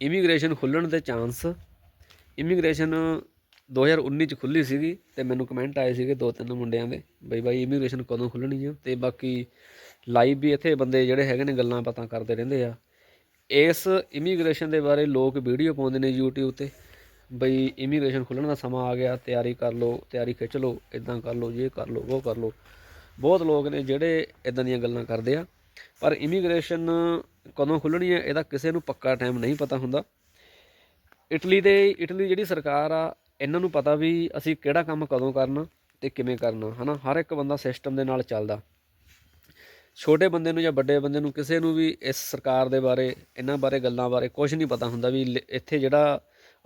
Immigration ਖੁੱਲਣ ਦੇ chance. Immigration 2019 ਚ ਖੁੱਲੀ ਸੀਗੀ ਤੇ ਮੈਨੂੰ ਕਮੈਂਟ ਆਏ ਸੀਗੇ ਦੋ ਤਿੰਨ ਮੁੰਡਿਆਂ ਦੇ ਬਈ ਬਾਈ ਇਮੀਗ੍ਰੇਸ਼ਨ ਕਦੋਂ ਖੁੱਲਣੀ ਆ ਤੇ ਬਾਕੀ ਲਾਈਵ ਵੀ ਇੱਥੇ ਬੰਦੇ ਜਿਹੜੇ ਹੈਗੇ ਨੇ ਗੱਲਾਂ ਪਤਾ ਕਰਦੇ ਰਹਿੰਦੇ ਆ। ਇਸ ਇਮੀਗ੍ਰੇਸ਼ਨ ਦੇ ਬਾਰੇ ਲੋਕ ਵੀਡੀਓ ਪਾਉਂਦੇ ਨੇ YouTube ਤੇ ਬਈ ਇਮੀਗ੍ਰੇਸ਼ਨ ਖੁੱਲਣ ਦਾ ਸਮਾਂ ਆ ਗਿਆ, ਤਿਆਰੀ ਕਰ ਲਓ, ਤਿਆਰੀ ਖਿੱਚ ਲਓ ਇਦਾਂ ਕਰ ਲਓ ਇਹ ਕਰ ਲਓ ਉਹ ਕਰ ਲਓ। ਬਹੁਤ ਲੋਕ ਨੇ ਜਿਹੜੇ ਇਦਾਂ ਦੀਆਂ ਗੱਲਾਂ ਕਰਦੇ ਆ। ਪਰ ਇਮੀਗ੍ਰੇਸ਼ਨ ਕਦੋਂ ਖੁੱਲਣੀ ਹੈ, ਇਹਦਾ ਕਿਸੇ ਨੂੰ ਪੱਕਾ ਟਾਈਮ ਨਹੀਂ ਪਤਾ ਹੁੰਦਾ। ਇਟਲੀ ਦੇ, ਇਟਲੀ ਜਿਹੜੀ ਸਰਕਾਰ ਆ, ਇਹਨਾਂ ਨੂੰ ਪਤਾ ਵੀ ਅਸੀਂ ਕਿਹੜਾ ਕੰਮ ਕਦੋਂ ਕਰਨਾ ਤੇ ਕਿਵੇਂ ਕਰਨਾ, ਹਨਾ? ਹਰ ਇੱਕ ਬੰਦਾ ਸਿਸਟਮ ਦੇ ਨਾਲ ਚੱਲਦਾ। ਛੋਟੇ ਬੰਦੇ ਨੂੰ ਜਾਂ ਵੱਡੇ ਬੰਦੇ ਨੂੰ ਕਿਸੇ ਨੂੰ ਵੀ ਇਸ ਸਰਕਾਰ ਦੇ ਬਾਰੇ, ਇਹਨਾਂ ਬਾਰੇ, ਗੱਲਾਂ ਬਾਰੇ ਕੁਝ ਨਹੀਂ ਪਤਾ ਹੁੰਦਾ ਵੀ ਲ- ਇੱਥੇ ਜਿਹੜਾ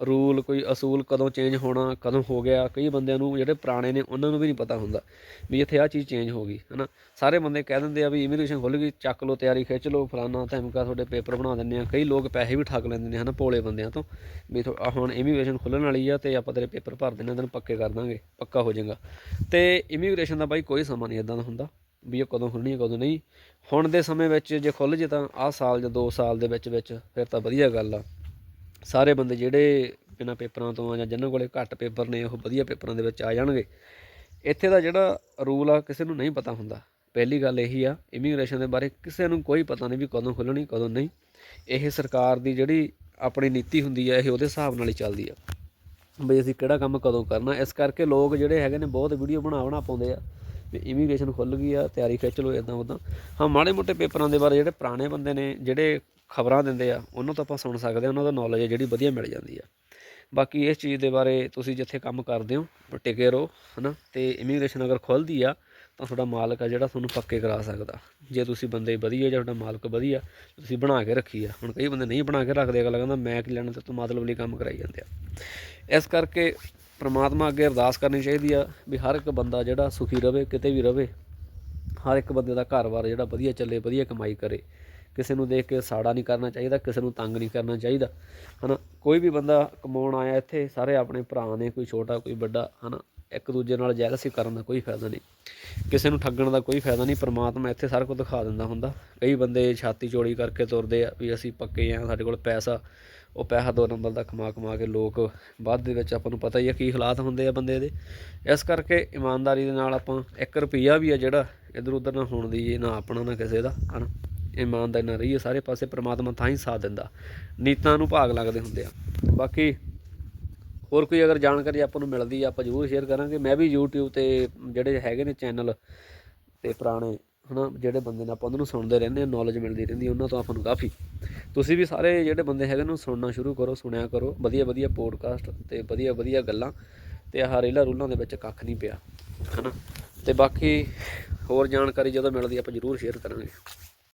ਰੂਲ, ਕੋਈ ਅਸੂਲ ਕਦੋਂ ਚੇਂਜ ਹੋਣਾ, ਕਦੋਂ ਹੋ ਗਿਆ, ਕਈ ਬੰਦਿਆਂ ਨੂੰ ਜਿਹੜੇ ਪੁਰਾਣੇ ਨੇ ਉਹਨਾਂ ਨੂੰ ਵੀ ਨਹੀਂ ਪਤਾ ਹੁੰਦਾ ਵੀ ਇੱਥੇ ਆਹ ਚੀਜ਼ ਚੇਂਜ ਹੋ ਗਈ, ਹਨਾ? ਸਾਰੇ ਬੰਦੇ ਕਹਿ ਦਿੰਦੇ ਆ ਵੀ ਇਮੀਗ੍ਰੇਸ਼ਨ ਖੁੱਲ ਗਈ, ਚੱਕ ਲਓ, ਤਿਆਰੀ ਖਿੱਚ ਲਓ, ਫਲਾਨਾ ਧਮਕਾ ਤੁਹਾਡੇ ਪੇਪਰ ਬਣਾ ਦਿੰਦੇ ਆ। ਕਈ ਲੋਕ ਪੈਸੇ ਵੀ ਠੱਗ ਲੈਂਦੇ ਨੇ, ਹਨਾ, ਭੋਲੇ ਬੰਦਿਆਂ ਤੋਂ, ਵੀ ਥੋ- ਹੁਣ ਇਮੀਗ੍ਰੇਸ਼ਨ ਖੁੱਲਣ ਵਾਲੀ ਆ ਤੇ ਆਪਾਂ ਤੇਰੇ ਪੇਪਰ ਭਰ ਦਿੰਦੇ ਆ, ਤੈਨੂੰ ਪੱਕੇ ਕਰ ਦਾਂਗੇ, ਪੱਕਾ ਹੋ ਜਾਏਗਾ। ਤੇ ਇਮੀਗ੍ਰੇਸ਼ਨ ਦਾ ਬਾਈ ਕੋਈ ਸਮਾਂ ਨਹੀਂ ਇਦਾਂ ਦਾ ਹੁੰਦਾ ਵੀ ਇਹ ਕਦੋਂ ਖੁੱਲਣੀ ਹੈ ਕਦੋਂ ਨਹੀਂ। ਹੁਣ ਦੇ ਸਮੇਂ ਵਿੱਚ ਜੇ ਖੁੱਲ ਜੇ ਤਾਂ ਆਹ ਸਾਲ ਜਾਂ 2 ਸਾਲ ਦੇ ਵਿੱਚ ਵਿੱਚ ਫਿਰ ਤਾਂ ਵਧੀਆ ਗੱਲ ਆ। ਸਾਰੇ ਬੰਦੇ ਜਿਹੜੇ ਬਿਨਾਂ ਪੇਪਰਾਂ ਤੋਂ ਜਾਂ ਜਿਨ੍ਹਾਂ ਕੋਲੇ ਘੱਟ ਪੇਪਰ ਨੇ, ਉਹ ਵਧੀਆ ਪੇਪਰਾਂ ਦੇ ਵਿੱਚ ਆ ਜਾਣਗੇ। ਇੱਥੇ ਦਾ ਜਿਹੜਾ ਰੂਲ ਆ, ਕਿਸੇ ਨੂੰ ਨਹੀਂ ਪਤਾ ਹੁੰਦਾ। ਪਹਿਲੀ ਗੱਲ ਇਹੀ ਆ ਇਮੀਗ੍ਰੇਸ਼ਨ ਦੇ ਬਾਰੇ ਕਿਸੇ ਨੂੰ ਕੋਈ ਪਤਾ ਨਹੀਂ ਵੀ ਕਦੋਂ ਖੁੱਲਣੀ ਕਦੋਂ ਨਹੀਂ। ਇਹ ਸਰਕਾਰ ਦੀ ਜਿਹੜੀ ਆਪਣੀ ਨੀਤੀ ਹੁੰਦੀ ਆ, ਇਹ ਉਹਦੇ ਹਿਸਾਬ ਨਾਲ ਹੀ ਚੱਲਦੀ ਆ। ਵੀ ਅਸੀਂ ਕਿਹੜਾ ਕੰਮ ਕਦੋਂ ਕਰਨਾ? ਇਸ ਕਰਕੇ ਲੋਕ ਜਿਹੜੇ ਹੈਗੇ ਨੇ, ਬਹੁਤ ਵੀਡੀਓ ਬਣਾ ਬਣਾ ਪਾਉਂਦੇ ਆ। ਵੀ ਇਮੀਗ੍ਰੇਸ਼ਨ ਖੁੱਲ ਗਈ ਆ, ਤਿਆਰੀ ਖਿੱਚ ਲਓ ਇਦਾਂ ਉਦਾਂ ਹਾਂ ਮਾੜੇ ਮੋਟੇ ਪੇਪਰਾਂ ਦੇ ਬਾਰੇ ਜਿਹੜੇ ਪੁਰਾਣੇ ਬੰਦੇ ਨੇ, ਜਿਹੜੇ ਖਬਰਾਂ ਦਿੰਦੇ ਆ, ਉਹਨਾਂ ਤੋਂ ਆਪਾਂ ਸੁਣ ਸਕਦੇ ਆ, ਉਹਨਾਂ ਦਾ ਨੌਲੇਜ ਜਿਹੜੀ ਵਧੀਆ ਮਿਲ ਜਾਂਦੀ ਆ। ਬਾਕੀ ਇਸ ਚੀਜ਼ ਦੇ ਬਾਰੇ ਤੁਸੀਂ ਜਿੱਥੇ ਕੰਮ ਕਰਦੇ ਹੋ ਉਹ ਟਿਕੇ ਰਹੋ, ਹਨਾ? ਤੇ ਇਮੀਗ੍ਰੇਸ਼ਨ ਅਗਰ ਖੁੱਲਦੀ ਆ, ਤਾਂ ਤੁਹਾਡਾ ਮਾਲਕ ਆ ਜਿਹੜਾ ਤੁਹਾਨੂੰ ਪੱਕੇ ਕਰਾ ਸਕਦਾ। ਜੇ ਤੁਸੀਂ ਬੰਦੇ ਵਧੀਆ ਜਾਂ ਤੁਹਾਡਾ ਮਾਲਕ ਵਧੀਆ, ਤੁਸੀਂ ਬਣਾ ਕੇ ਰੱਖੀ ਆ। ਹੁਣ ਕਈ ਬੰਦੇ ਨਹੀਂ ਬਣਾ ਕੇ ਰੱਖਦੇ, ਅਗਲਾ ਕਹਿੰਦਾ ਮੈਂ ਕੀ ਲੈਣਾ, ਤੇ ਤੂੰ ਮਤਲਬ ਲਈ ਕੰਮ ਕਰਾਈ ਜਾਂਦੇ ਆ। ਇਸ ਕਰਕੇ ਪ੍ਰਮਾਤਮਾ ਅੱਗੇ ਅਰਦਾਸ ਕਰਨੀ ਚਾਹੀਦੀ ਆ ਵੀ ਹਰ ਇੱਕ ਬੰਦਾ ਜਿਹੜਾ ਸੁਖੀ ਰਵੇ, ਕਿਤੇ ਵੀ ਰਵੇ, ਹਰ ਇੱਕ ਬੰਦੇ ਦਾ ਘਰ-ਬਾਰ ਜਿਹੜਾ ਵਧੀਆ ਚੱਲੇ, ਵਧੀਆ ਕਮਾਈ ਕਰੇ। ਕਿਸੇ ਨੂੰ ਦੇਖ ਕੇ ਸਾੜਾ ਨਹੀਂ ਕਰਨਾ ਚਾਹੀਦਾ, ਕਿਸੇ ਨੂੰ ਤੰਗ ਨਹੀਂ ਕਰਨਾ ਚਾਹੀਦਾ, ਹਨਾ? ਕੋਈ ਵੀ ਬੰਦਾ ਕਮਾਉਣ ਆਇਆ ਇੱਥੇ, ਸਾਰੇ ਆਪਣੇ ਭਰਾ ਨੇ, ਕੋਈ ਛੋਟਾ, ਕੋਈ ਵੱਡਾ, ਹਨਾ? ਇੱਕ ਦੂਜੇ ਨਾਲ ਜੈਲਸੀ ਕਰਨ ਦਾ ਕੋਈ ਫਾਇਦਾ ਨਹੀਂ। ਕਿਸੇ ਨੂੰ ਠੱਗਣ ਦਾ ਕੋਈ ਫਾਇਦਾ ਨਹੀਂ, ਪਰਮਾਤਮਾ ਇੱਥੇ ਸਾਰਾ ਕੁਝ ਦਿਖਾ ਦਿੰਦਾ ਹੁੰਦਾ। ਕਈ ਬੰਦੇ ਛਾਤੀ ਚੋੜੀ ਕਰਕੇ ਤੁਰਦੇ ਆ ਵੀ ਅਸੀਂ ਪੱਕੇ ਆ, ਸਾਡੇ ਕੋਲ ਪੈਸਾ, ਉਹ ਪੈਸਾ ਦੋ ਨੰਬਰ ਦਾ ਕਮਾ ਕਮਾ ਕੇ ਲੋਕ ਬਾਅਦ ਦੇ ਵਿੱਚ ਆਪਾਂ ਨੂੰ ਪਤਾ ਹੀ ਆ ਕੀ ਹਾਲਾਤ ਹੁੰਦੇ ਆ ਬੰਦੇ ਦੇ। ਇਸ ਕਰਕੇ ਇਮਾਨਦਾਰੀ ਦੇ ਨਾਲ ਆਪਾਂ 1 ਰੁਪਿਆ ਵੀ ਆ ਜਿਹੜਾ ਇਧਰ ਉਧਰ ਨਾ ਹੋਣ ਦੀ ਨਾ ਆਪਣਾ, ਨਾ ਕਿਸੇ ਦਾ, ਹਨਾ? ਇਮਾਨਦਾਰੀ ਨਾਲ ਰਹੀਏ, ਸਾਰੇ ਪਾਸੇ ਪ੍ਰਮਾਤਮਾ ਤਾਂ ਹੀ ਸਾਥ ਦਿੰਦਾ। ਨੀਤਾਂ ਨੂੰ ਭਾਗ ਲੱਗਦੇ ਹੁੰਦੇ ਆ। ਬਾਕੀ ਹੋਰ ਕੋਈ ਅਗਰ ਜਾਣਕਾਰੀ ਆਪਾਂ ਨੂੰ ਮਿਲਦੀ ਆ, ਆਪਾਂ ਜ਼ਰੂਰ ਸ਼ੇਅਰ ਕਰਾਂਗੇ। ਮੈਂ ਵੀ YouTube ਤੇ ਜਿਹੜੇ ਹੈਗੇ ਨੇ ਚੈਨਲ ਤੇ ਪੁਰਾਣੇ, ਹਨਾ, ਜਿਹੜੇ ਬੰਦੇ ਨੇ ਆਪਾਂ ਉਹਨਾਂ ਨੂੰ ਸੁਣਦੇ ਰਹਿੰਦੇ ਆ ਨੌਲੇਜ ਮਿਲਦੀ ਰਹਿੰਦੀ ਉਹਨਾਂ ਤੋਂ ਆਪਾਂ ਨੂੰ ਕਾਫੀ। ਤੁਸੀਂ ਵੀ ਸਾਰੇ ਜਿਹੜੇ ਬੰਦੇ ਹੈਗੇ ਨੇ ਉਹ ਸੁਣਨਾ ਸ਼ੁਰੂ ਕਰੋ, ਸੁਣਿਆ ਕਰੋ। ਵਧੀਆ ਵਧੀਆ ਪੋਡਕਾਸਟ ਤੇ ਵਧੀਆ ਵਧੀਆ ਗੱਲਾਂ ਤੇ ਆਹ ਰੇਲਾ ਰੂਲਾਂ ਦੇ ਵਿੱਚ ਕੱਖ ਨਹੀਂ ਪਿਆ, ਹਨਾ। ਤੇ ਬਾਕੀ ਹੋਰ ਜਾਣਕਾਰੀ ਜਦੋਂ ਮਿਲਦੀ ਆਪਾਂ ਜ਼ਰੂਰ ਸ਼ੇਅਰ ਕਰਾਂਗੇ।